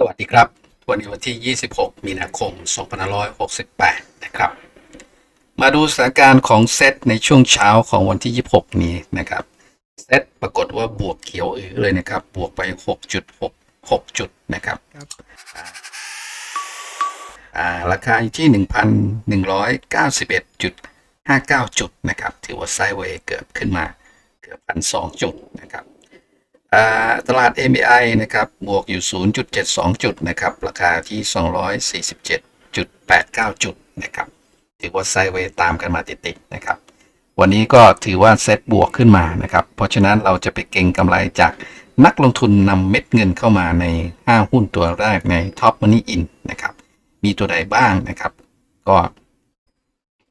สวัสดีครับ วันนี้วันที่ 26 มีนาคม 2568 นะครับ มาดูสถานการณ์ของเซตในช่วงเช้าของวันที่ 26 นี้นะครับ เซตปรากฏว่าบวกเขียวอือเลยนะครับ บวกไป 6.66 จุดนะครับครับอ่าราคาอยู่ที่ 1,191.59 จุดนะครับ ถือว่าไซด์เวย์เกือบขึ้นมาเกือบพันสองจุดนะครับอ่า ตลาด MBI นะครับบวกอยู่ 0.72 จุดนะครับ ราคาที่ 247.89 จุดนะครับ ถือว่าไซเวตามกันมาติดๆนะครับ วันนี้ก็ถือว่าเซตบวกขึ้นมานะครับ เพราะฉะนั้นเราจะไปเก็งกำไรจากนักลงทุนนำเม็ดเงินเข้ามาใน 5 หุ้นตัวแรกใน Top Money In นะครับ มีตัวใดบ้างนะครับ ก็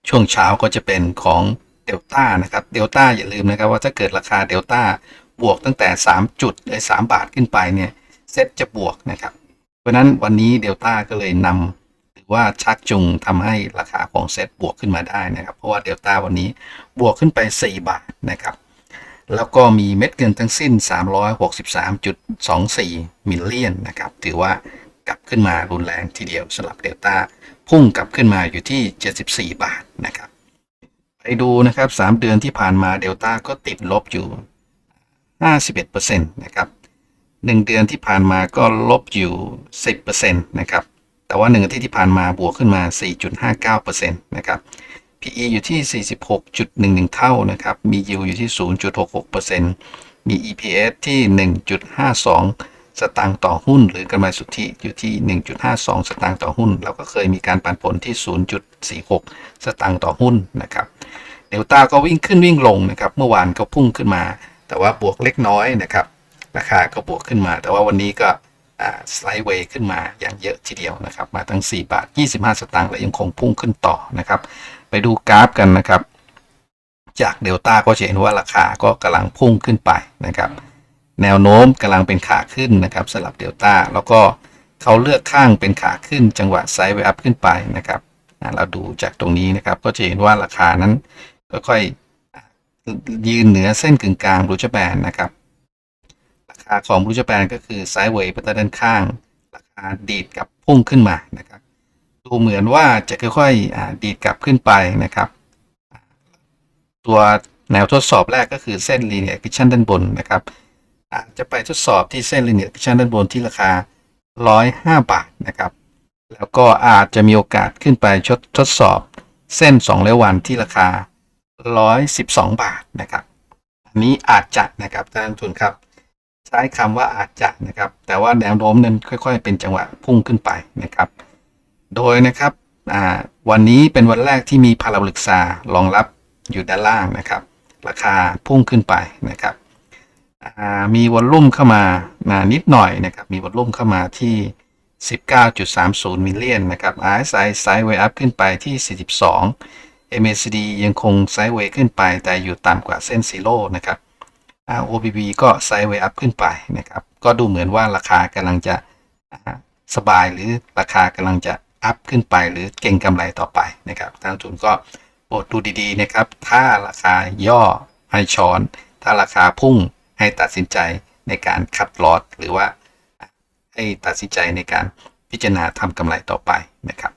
ช่วงเช้าก็จะเป็นของเดลต้านะครับ เดลต้าอย่าลืมนะครับว่าถ้าเกิดราคาเดลต้า บวกตั้งแต่ 3 จุดเลย3บาทขึ้นไปเนี่ยเซ็ตจะบวกนะครับ เพราะฉะนั้นวันนี้เดลต้าก็เลยนำหรือว่าชักจูงทำให้ราคาของเซ็ตบวกขึ้นมาได้นะครับ เพราะว่าเดลต้าวันนี้บวกขึ้นไป 4 บาทนะครับ แล้วก็มีเม็ดเงินทั้งสิ้น 363.24 มิลเลียนนะครับ ถือว่ากลับขึ้นมารุนแรงทีเดียวสำหรับเดลต้าพุ่งกลับขึ้นมาอยู่ที่ 74 บาทนะครับไปดูนะครับ 3 เดือนที่ผ่านมาเดลต้าก็ติดลบอยู่ 51%นะครับ1เดือนที่ผ่านมาก็ลบอยู่ 10%นะครับ แต่ว่า1อาทิตย์ที่ผ่านมาบวกขึ้นมา 4.59%นะครับ PE อยู่ที่ 46.11 เท่านะครับ มี yield อยู่ที่ 0.66%มี EPS ที่ 1.52 สตางค์ต่อหุ้น หรือกำไรสุทธิอยู่ที่ 1.52 สตางค์ต่อหุ้นแล้วก็เคยมีการปันผลที่ 0.46 สตางค์ต่อหุ้นนะครับเดลต้าก็วิ่งขึ้นวิ่งลงนะครับ เมื่อวานก็พุ่งขึ้นมา แต่ว่าบวกเล็กน้อยนะครับ ราคาก็บวกขึ้นมา แต่ว่าวันนี้ก็สไลด์เวย์ขึ้นมาอย่างเยอะทีเดียวนะครับ มาทั้ง 4 บาท 25 สตางค์และยังคงพุ่งขึ้นต่อนะครับ ไปดูกราฟกันนะครับ จากเดลต้าก็จะเห็นว่าราคาก็กำลังพุ่งขึ้นไปนะครับ แนวโน้มกำลังเป็นขาขึ้นนะครับสำหรับเดลต้าแล้วก็เขาเลือกข้างเป็นขาขึ้นจังหวะไซด์เวย์อัพขึ้นไปนะครับเราดูจากตรงนี้นะครับก็จะเห็นว่าราคานั้นค่อยๆ ยืนเหนือเส้นกึ่งกลางบรูจแบนนะครับ ราคาของบรูจแบนก็คือไซด์เวย์ไปด้านข้าง ราคาดีดกลับพุ่งขึ้นมานะครับ ดูเหมือนว่าจะค่อยๆอ่าดีดกลับขึ้นไปนะครับ ตัวแนวทดสอบแรกก็คือเส้น linear action ด้านบนนะครับอาจจะไปทดสอบที่เส้น linear action ด้านบนที่ราคา 105 บาทนะครับ แล้วก็อาจจะมีโอกาสขึ้นไปชดทดสอบเส้น2เลวันที่ราคา 112 บาทนะครับ อันนี้อาจจะนะครับท่านนักลงทุนครับ ใช้คำว่าอาจจะนะครับ แต่ว่าแนวโน้มนั้นค่อย ๆ เป็นจังหวะพุ่งขึ้นไปนะครับ โดยนะครับวันนี้เป็นวันแรกที่มีพาราบริกซารองรับอยู่ด้านล่างนะครับ ราคาพุ่งขึ้นไปนะครับมีวอลลุ่มเข้ามามานิดหน่อยนะครับ มีวอลลุ่มเข้ามาที่ 19.30 มิลเลียนนะครับ RSI ไซด์เวอัพขึ้นไปที่ 42 MACD ยังคงไซด์เวย์ขึ้นไป แต่อยู่ต่ำกว่าเส้นซีโร่นะครับ ROBB ก็ไซด์เวย์อัพขึ้นไปนะครับ ก็ดูเหมือนว่าราคากำลังจะสบายหรือราคากำลังจะอัพขึ้นไป หรือเก่งกำไรต่อไปนะครับทางทุนก็โปรดดูดีๆนะครับ ถ้าราคาย่อให้ช้อน ถ้าราคาพุ่งให้ตัดสินใจในการคัดลอตหรือว่าให้ตัดสินใจในการพิจารณาทำกำไรต่อไปนะครับ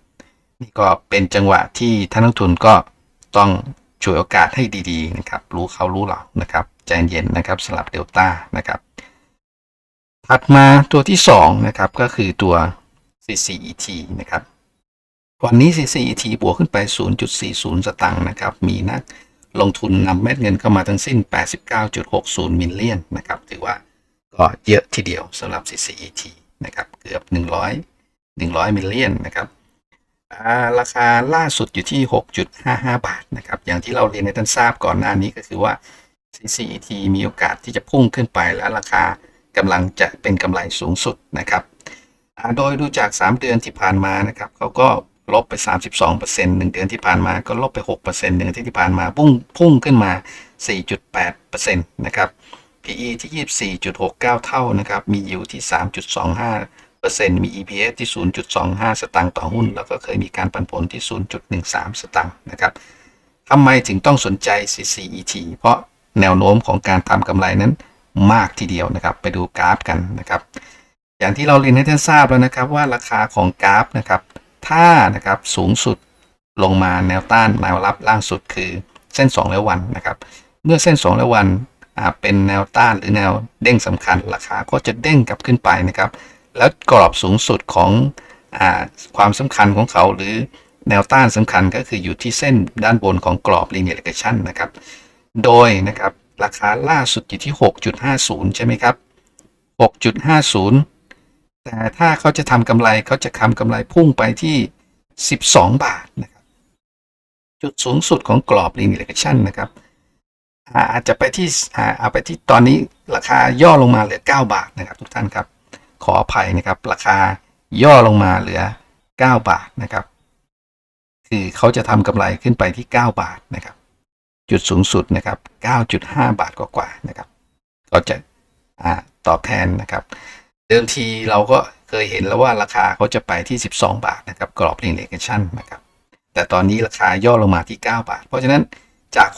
นี่ก็เป็นจังหวะที่ท่านนักทุนก็ต้องฉวยโอกาสให้ดีๆนะครับรู้เขารู้เรานะครับใจเย็นนะครับสลับเดลต้านะครับถัดมาตัวที่2นะครับก็คือตัว CCET นะครับวันนี้ CCET บวกขึ้นไป 0.40 สตางค์นะครับมีนักลงทุนนำเม็ดเงินเข้ามาทั้งสิ้น 89.60 มิลเลียนนะครับถือว่าก็เยอะทีเดียวสำหรับ CCET นะครับเกือบ 100 100 มิลเลียนนะครับ ราคาล่าสุดอยู่ที่ 6.55 บาทนะครับ อย่างที่เราเรียนให้ท่านทราบก่อนหน้านี้ก็คือว่า CCET มีโอกาสที่จะพุ่งขึ้นไปและราคากำลังจะเป็นกำไรสูงสุดนะครับ โดยดูจาก 3 เดือนที่ผ่านมานะครับเขาก็ลบไป 32% 1เดือนที่ผ่านมาก็ลบไป 6%หนึ่งอาทิตย์ที่ผ่านมาพุ่งพุ่งขึ้นมา 4.8%นะครับ PE ที่ 24.69 เท่านะครับ มี yield ที่ 3.25 มี EPS ที่ 0.25 สตางค์ต่อหุ้น แล้วก็เคยมีการปันผลที่ 0.13 สตางค์นะครับทำไมถึงต้องสนใจ CCET เพราะแนวโน้มของการทำกำไรนั้นมากทีเดียวนะครับ ไปดูกราฟกันนะครับ อย่างที่เราเรียนให้ท่านทราบแล้วนะครับว่าราคาของกราฟนะครับถ้านะครับสูงสุดลงมาแนวต้านแนวรับล่างสุดคือเส้น 2 แล้ววันนะครับ เมื่อเส้น 2 แล้ววันเป็นแนวต้านหรือแนวเด้งสำคัญราคาก็จะเด้งกลับขึ้นไปนะครับ แล้วกรอบสูงสุดของอความสำคัญของเขาหรือแนวต้านสำคัญก็คืออยู่ที่เส้นด้านบนของกรอบ linear regression นะครับ โดยนะครับราคาล่าสุดอยู่ที่ 6.50 ใช่ไหมครับ 6.50 แต่ถ้าเขาจะทำกำไรเขาจะทำกำไรพุ่งไปที่ 12 บาทนะครับ จุดสูงสุดของกรอบ linear regression นะครับอาจจะไปที่เอาไปที่ตอนนี้ราคาย่อลงมาเหลือ 9 บาทนะครับทุกท่านครับ ขออภัยนะครับ ราคาย่อลงมาเหลือ 9 บาทนะครับ คือเขาจะทำกำไรขึ้นไปที่ 9 บาทนะครับ จุดสูงสุดนะครับ 9.5 บาทกว่าๆนะครับ ก็จะตอบแทนนะครับ เดิมทีเราก็เคยเห็นแล้วว่าราคาเขาจะไปที่ 12 บาทนะครับ กรอบ linear regression นะครับ แต่ตอนนี้ราคาย่อลงมาที่ 9 บาท เพราะฉะนั้นจาก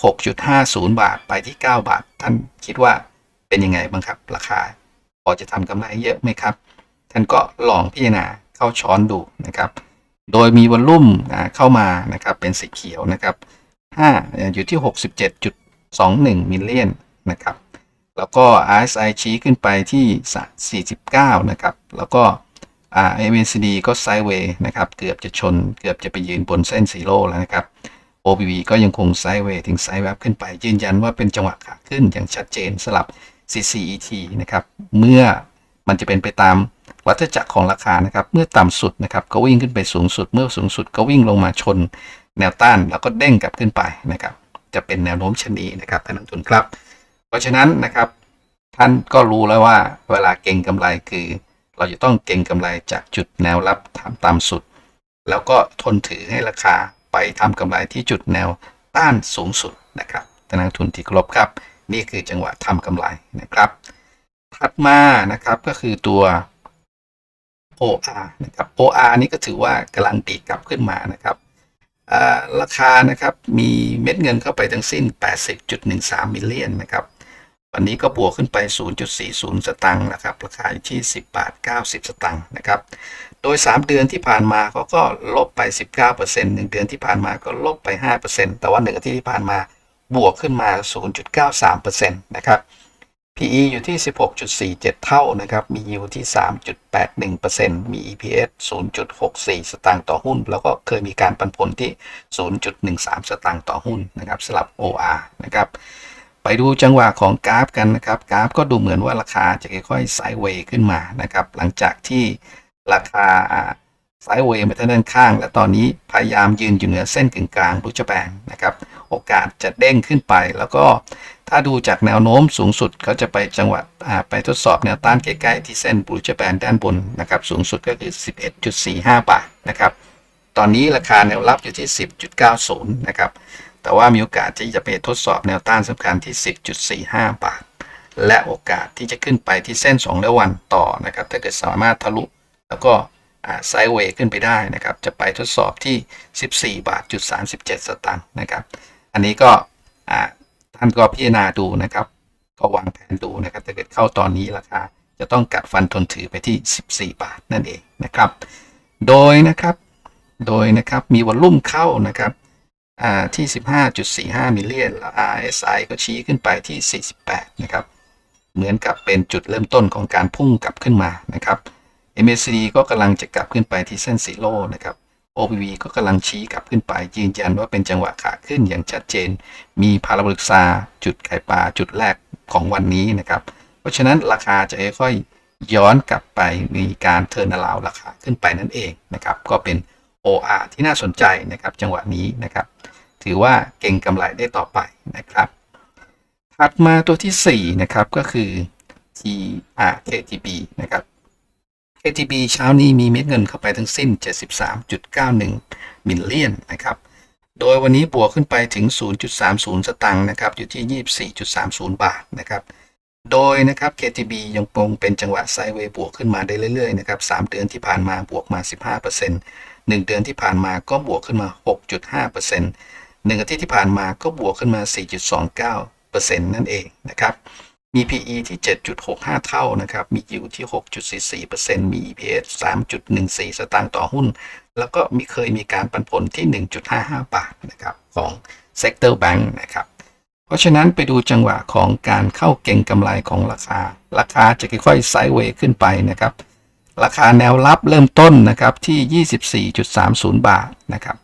6.50 บาทไปที่ 9 บาท ท่านคิดว่าเป็นยังไงบ้างครับ ราคา พอจะทำกำไรเยอะไหมครับ ท่านก็ลองพิจารณาเข้าช้อนดูนะครับ โดยมีวอลลุ่มเข้ามานะครับเป็นสีเขียวนะครับ5อยู่ที่ 67.21 มิลเลียนนะครับ แล้วก็ RSI ชี้ขึ้นไปที่ 49 นะครับ แล้วก็อ่า MACD ก็ไซด์เวย์นะครับ เกือบจะชน เกือบจะไปยืนบนเส้นซีโร่แล้วนะครับ OBV ก็ยังคงไซด์เวย์ถึงไซด์แวบขึ้นไป ยืนยันว่าเป็นจังหวะขาขึ้นอย่างชัดเจนสลับ CCET นะครับเมื่อมันจะเป็นไปตามวัฏจักรของราคานะครับ เมื่อต่ำสุดนะครับก็วิ่งขึ้นไปสูงสุด เมื่อสูงสุดก็วิ่งลงมาชนแนวต้านแล้วก็เด้งกลับขึ้นไปนะครับ จะเป็นแนวโน้มชนีนะครับท่านนักลงทุนครับ เพราะฉะนั้นนะครับ ท่านก็รู้แล้วว่าเวลาเก็งกำไรคือ เราจะต้องเก็งกำไรจากจุดแนวรับต่ำสุด แล้วก็ทนถือให้ราคาไปทำกำไรที่จุดแนวต้านสูงสุดนะครับท่านนักลงทุนที่ครพครับ นี่คือจังหวะทำกำไรนะครับ ถัดมานะครับก็คือตัว OR นะครับ OR นี่ก็ถือว่ากำลังตีกลับขึ้นมานะครับราคานะครับมีเม็ดเงินเข้าไปทั้งสิ้น 80.13 มิลเลียนนะครับวันนี้ก็บวกขึ้นไป 0.40 สตางค์นะครับ ราคาอยู่ที่ 10 บาท 90 สตางค์นะครับ โดย 3 เดือนที่ผ่านมาเขาก็ลบไป 19% 1 เดือนที่ผ่านมาก็ลบไป 5%แต่ว่า1อาทิตย์ที่ผ่านมา บวกขึ้นมา 0.93%นะครับ PE อยู่ที่ 16.47 เท่านะครับ มี yield ที่ 3.81%มี EPS 0.64 สตางค์ต่อหุ้น แล้วก็เคยมีการปันผลที่ 0.13 สตางค์ต่อหุ้นนะครับสำหรับ OR นะครับ ไปดูจังหวะของกราฟกันนะครับ กราฟก็ดูเหมือนว่าราคาจะค่อยๆไซด์เวย์ขึ้นมานะครับ หลังจากที่ราคา ไซด์เวย์มาทางด้านข้าง และตอนนี้พยายามยืนอยู่เหนือเส้นกึ่งกลางรูจแบนนะครับโอกาสจะเด้งขึ้นไป แล้วก็ถ้าดูจากแนวโน้มสูงสุดเขาจะไปจังหวะอ่าไปทดสอบแนวต้านใกล้ๆที่เส้นบรูจแบนด้านบนนะครับสูงสุดก็คือ 11.45 บาทนะครับตอนนี้ราคาแนวรับอยู่ที่ 10.90 นะครับแต่ว่ามีโอกาสที่จะไปทดสอบแนวต้านสำคัญที่ 10.45 บาท และโอกาสที่จะขึ้นไปที่เส้น2ระวันต่อนะครับถ้าเกิดสามารถทะลุแล้วก็ ไซด์เวย์ขึ้นไปได้นะครับ จะไปทดสอบที่ 14 บาทจุด37 สตางค์นะครับ อันนี้ก็ท่านก็พิจารณาดูนะครับ ก็วางแผนดูนะครับถ้าเกิดเข้าตอนนี้ราคาจะต้องกัดฟันทนถือไปที่ 14 บาทนั่นเองนะครับ โดยนะครับ โดยนะครับมีวอลลุ่มเข้านะครับที่ 15.45 มิลเลียนแล้ว RSI ก็ชี้ขึ้นไปที่ 48 นะครับ เหมือนกับเป็นจุดเริ่มต้นของการพุ่งกลับขึ้นมานะครับ MACD ก็กำลังจะกลับขึ้นไปที่เส้นสีโลนะครับ OPV ก็กำลังชี้กลับขึ้นไปยืนยันว่าเป็นจังหวะขาขึ้นอย่างชัดเจน มีพาราโบลิกซาจุดไข่ปลาจุดแรกของวันนี้นะครับ เพราะฉะนั้นราคาจะค่อยๆย้อนกลับไปมีการเทิร์นอลาวราคาขึ้นไปนั่นเองนะครับ ก็เป็น OR ที่น่าสนใจนะครับจังหวะนี้นะครับ ถือว่าเก่งกำไรได้ต่อไปนะครับ ถัดมาตัวที่4นะครับก็คือ TR KTB นะครับ KTB เช้านี้มีเม็ดเงินเข้าไปทั้งสิ้น 73.91 มิลเลียนนะครับ โดยวันนี้บวกขึ้นไปถึง 0.30 สตางค์นะครับ อยู่ที่ 24.30 บาทนะครับ โดยนะครับ KTB ยังคงเป็นจังหวะไซด์เวย์บวกขึ้นมาได้เรื่อยๆนะครับ 3 เดือนที่ผ่านมาบวกมา 15% 1 เดือนที่ผ่านมาก็บวกขึ้นมา 6.5% 1อาทิตย์ที่ผ่านมาก็บวกขึ้นมา 4.29%นั่นเองนะครับ มี PE ที่ 7.65 เท่านะครับ มี yield ที่ 6.44%มี EPS 3.14 สตางค์ต่อหุ้น แล้วก็มีเคยมีการปันผลที่ 1.55 บาทนะครับของ Sector Bank นะครับ เพราะฉะนั้นไปดูจังหวะของการเข้าเก่งกำไรของราคา ราคาจะค่อยๆไซด์เวย์ขึ้นไปนะครับ ราคาแนวรับเริ่มต้นนะครับที่ 24.30 บาทนะครับ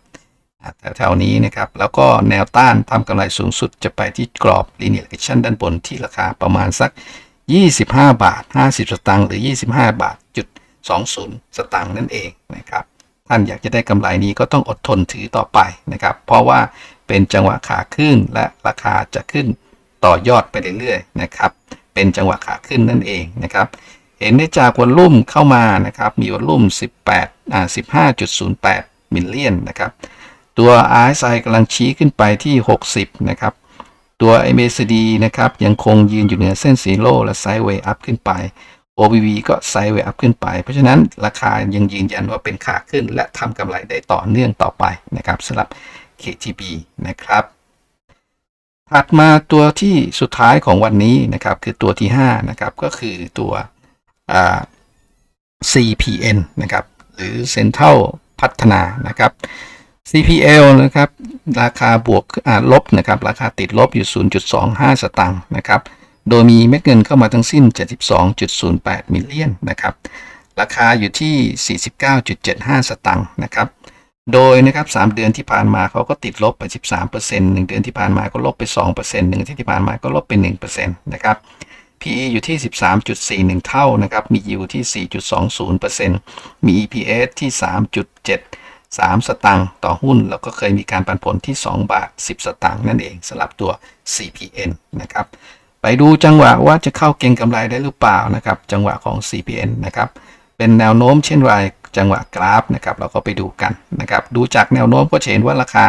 แถวๆนี้นะครับ แล้วก็แนวต้านทำกำไรสูงสุดจะไปที่กรอบ linear action ด้านบนที่ราคาประมาณสัก 25 บาท 50 สตางค์หรือ 25 บาทจุด20 สตางค์นั่นเองนะครับ ท่านอยากจะได้กำไรนี้ก็ต้องอดทนถือต่อไปนะครับ เพราะว่าเป็นจังหวะขาขึ้นและราคาจะขึ้นต่อยอดไปเรื่อยๆนะครับ เป็นจังหวะขาขึ้นนั่นเองนะครับเห็นได้จากวอลลุ่มเข้ามานะครับ มีวอลลุ่ม 18อ่า15.08 มิลเลียนนะครับ ตัว RSI กำลังชี้ขึ้นไปที่ 60 นะครับ ตัว MACD นะครับ ยังคงยืนอยู่เหนือเส้นสีโลและไซด์เวย์อัพขึ้นไป OBV ก็ไซด์เวย์อัพขึ้นไป เพราะฉะนั้นราคายังยืนยันว่าเป็นขาขึ้น และทำกำไรได้ต่อเนื่องต่อไปนะครับสำหรับ KTB นะครับ ถัดมาตัวที่สุดท้ายของวันนี้นะครับ คือตัวที่ 5 นะครับ ก็คือตัวอ่า CPN นะครับ หรือ Central พัฒนานะครับ CPL นะครับ ราคาบวกอ่าลบนะครับ ราคาติดลบอยู่ 0.25 สตางค์นะครับ โดยมีเม็ดเงินเข้ามาทั้งสิ้น 72.08 มิลเลียนนะครับ ราคาอยู่ที่ 49.75 สตางค์นะครับ โดยนะครับ 3 เดือนที่ผ่านมาเขาก็ติดลบไป 13% 1 เดือนที่ผ่านมาก็ลบไป 2% 1อาทิตย์ที่ผ่านมาก็ลบไป 1%นะครับ PE อยู่ที่ 13.41 เท่านะครับ มี yield ที่ 4.20%มี EPS ที่ 3.7 3 สตางค์ต่อหุ้น แล้วก็เคยมีการปันผลที่ 2 บาท 10 สตางค์นั่นเองสำหรับตัว CPN นะครับ ไปดูจังหวะว่าจะเข้าเก็งกำไรได้หรือเปล่านะครับ จังหวะของ CPN นะครับเป็นแนวโน้มเช่นไรจังหวะกราฟนะครับเราก็ไปดูกันนะครับ ดูจากแนวโน้มก็จะเห็นว่าราคา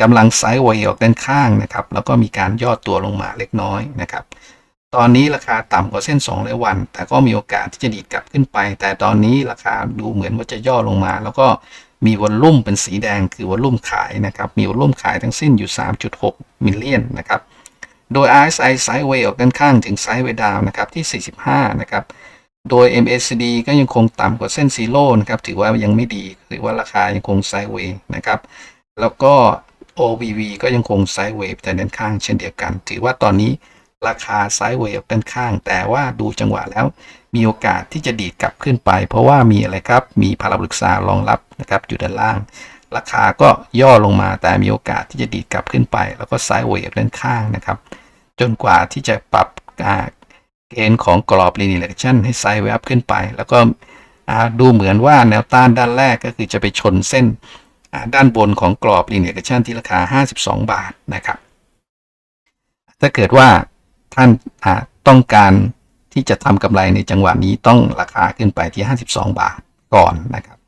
กำลังไซด์เวย์ออกด้านข้างนะครับแล้วก็มีการย่อตัวลงมาเล็กน้อยนะครับตอนนี้ราคาต่ำกว่าเส้น2ร้อยวัน แต่ก็มีโอกาสที่จะดีดกลับขึ้นไป แต่ตอนนี้ราคาดูเหมือนว่าจะย่อลงมา แล้วก็ มีวอลลุ่มเป็นสีแดงคือวอลลุ่มขายนะครับ มีวอลลุ่มขายทั้งสิ้นอยู่ 3.6 มิลเลียนนะครับ โดย RSI ไซด์เวย์ออกด้านข้างถึงไซด์เวย์ดาวนะครับที่ 45 นะครับ โดย MACD ก็ยังคงต่ำกว่าเส้นซีโร่นะครับ ถือว่ายังไม่ดี ถือว่าราคายังคงไซด์เวย์นะครับ แล้วก็ OBV ก็ยังคงไซด์เวย์แต่ด้านข้างเช่นเดียวกัน ถือว่าตอนนี้ ราคาไซด์เวย์ออกด้านข้าง แต่ว่าดูจังหวะแล้ว มีโอกาสที่จะดีดกลับขึ้นไป เพราะว่ามีอะไรครับ มีพาราบริกษารองรับนะครับอยู่ด้านล่าง ราคาก็ย่อลงมาแต่มีโอกาสที่จะดีดกลับขึ้นไป แล้วก็ไซด์เวย์ออกด้านข้างนะครับ จนกว่าที่จะปรับเกณฑ์ของกรอบ linear action ให้ไซด์เวย์อัพขึ้นไป แล้วก็ดูเหมือนว่าแนวต้านด้านแรกก็คือจะไปชนเส้นด้านบนของกรอบ linear action ที่ราคา 52 บาทนะครับ ถ้าเกิดว่า ท่านาต้องการที่จะทำกำไรในจังหวะนี้ต้องราคาขึ้นไปที่ 52 บาทก่อนนะครับ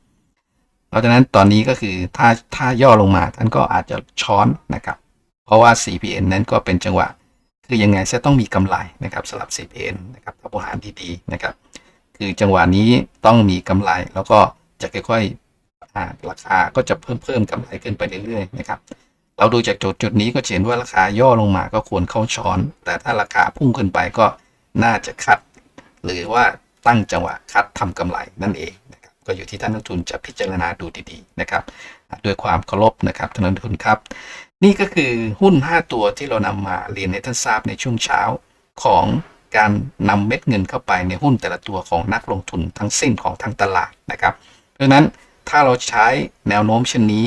เพราะฉะนั้นตอนนี้ก็คือถ้าถ้าย่อลงมาท่านก็อาจจะช้อนนะครับ เพราะว่า CPN นั้นก็เป็นจังหวะ คือยังไงจะต้องมีกำไรนะครับสำหรับ CPN นะครับถ้าบริหารดีๆนะครับ คือจังหวะนี้ต้องมีกำไรแล้วก็จะค่อยๆราคาก็จะเพิ่มเพิ่มกำไรขึ้นไปเรื่อยๆนะครับ เราดูจากจุดจุดนี้ก็เห็นว่าราคาย่อลงมาก็ควรเข้าช้อน แต่ถ้าราคาพุ่งขึ้นไปก็น่าจะคัด หรือว่าตั้งจังหวะคัดทำกำไรนั่นเองนะครับก็อยู่ที่ท่านนักทุนจะพิจารณาดูดีๆนะครับด้วยความเคารพนะครับท่านนักทุนครับ นี่ก็คือหุ้น 5 ตัวที่เรานำมาเรียนให้ท่านทราบในช่วงเช้าของการนำเม็ดเงินเข้าไปในหุ้นแต่ละตัวของนักลงทุนทั้งสิ้นของทางตลาดนะครับ เพราะฉะนั้นถ้าเราใช้แนวโน้มเช่นนี้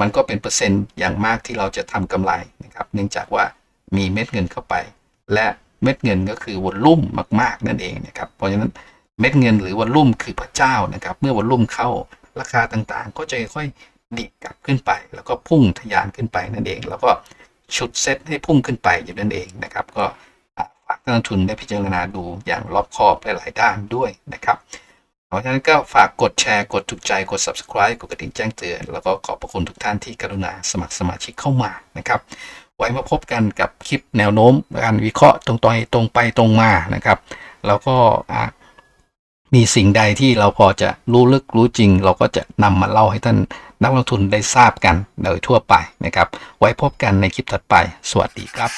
มันก็เป็นเปอร์เซ็นต์อย่างมากที่เราจะทำกำไรนะครับเนื่องจากว่ามีเม็ดเงินเข้าไป และเม็ดเงินก็คือวอลลุ่มมาก ๆ นั่นเองนะครับเพราะฉะนั้นเม็ดเงินหรือวอลลุ่มคือพระเจ้านะครับ เมื่อวอลลุ่มเข้าราคาต่างๆ ก็จะค่อยๆดิกลับขึ้นไป แล้วก็พุ่งทะยานขึ้นไปนั่นเอง แล้วก็ชุดเซตให้พุ่งขึ้นไปอย่างนั่นเองนะครับ ก็ฝากนักลงทุนได้พิจารณาดูอย่างรอบคอบหลายๆด้านด้วยนะครับ เพราะฉะนั้นก็ฝากกดแชร์ กดถูกใจ กด subscribe กดกระดิ่งแจ้งเตือน แล้วก็ขอบพระคุณทุกท่านที่กรุณาสมัครสมาชิกเข้ามานะครับ ไว้มาพบกันกับคลิปแนวโน้มการวิเคราะห์ตรงต่อยตรงไปตรงมานะครับ แล้วก็มีสิ่งใดที่เราพอจะรู้ลึกรู้จริง เราก็จะนำมาเล่าให้ท่านนักลงทุนได้ทราบกันโดยทั่วไปนะครับ ไว้พบกันในคลิปถัดไป สวัสดีครับ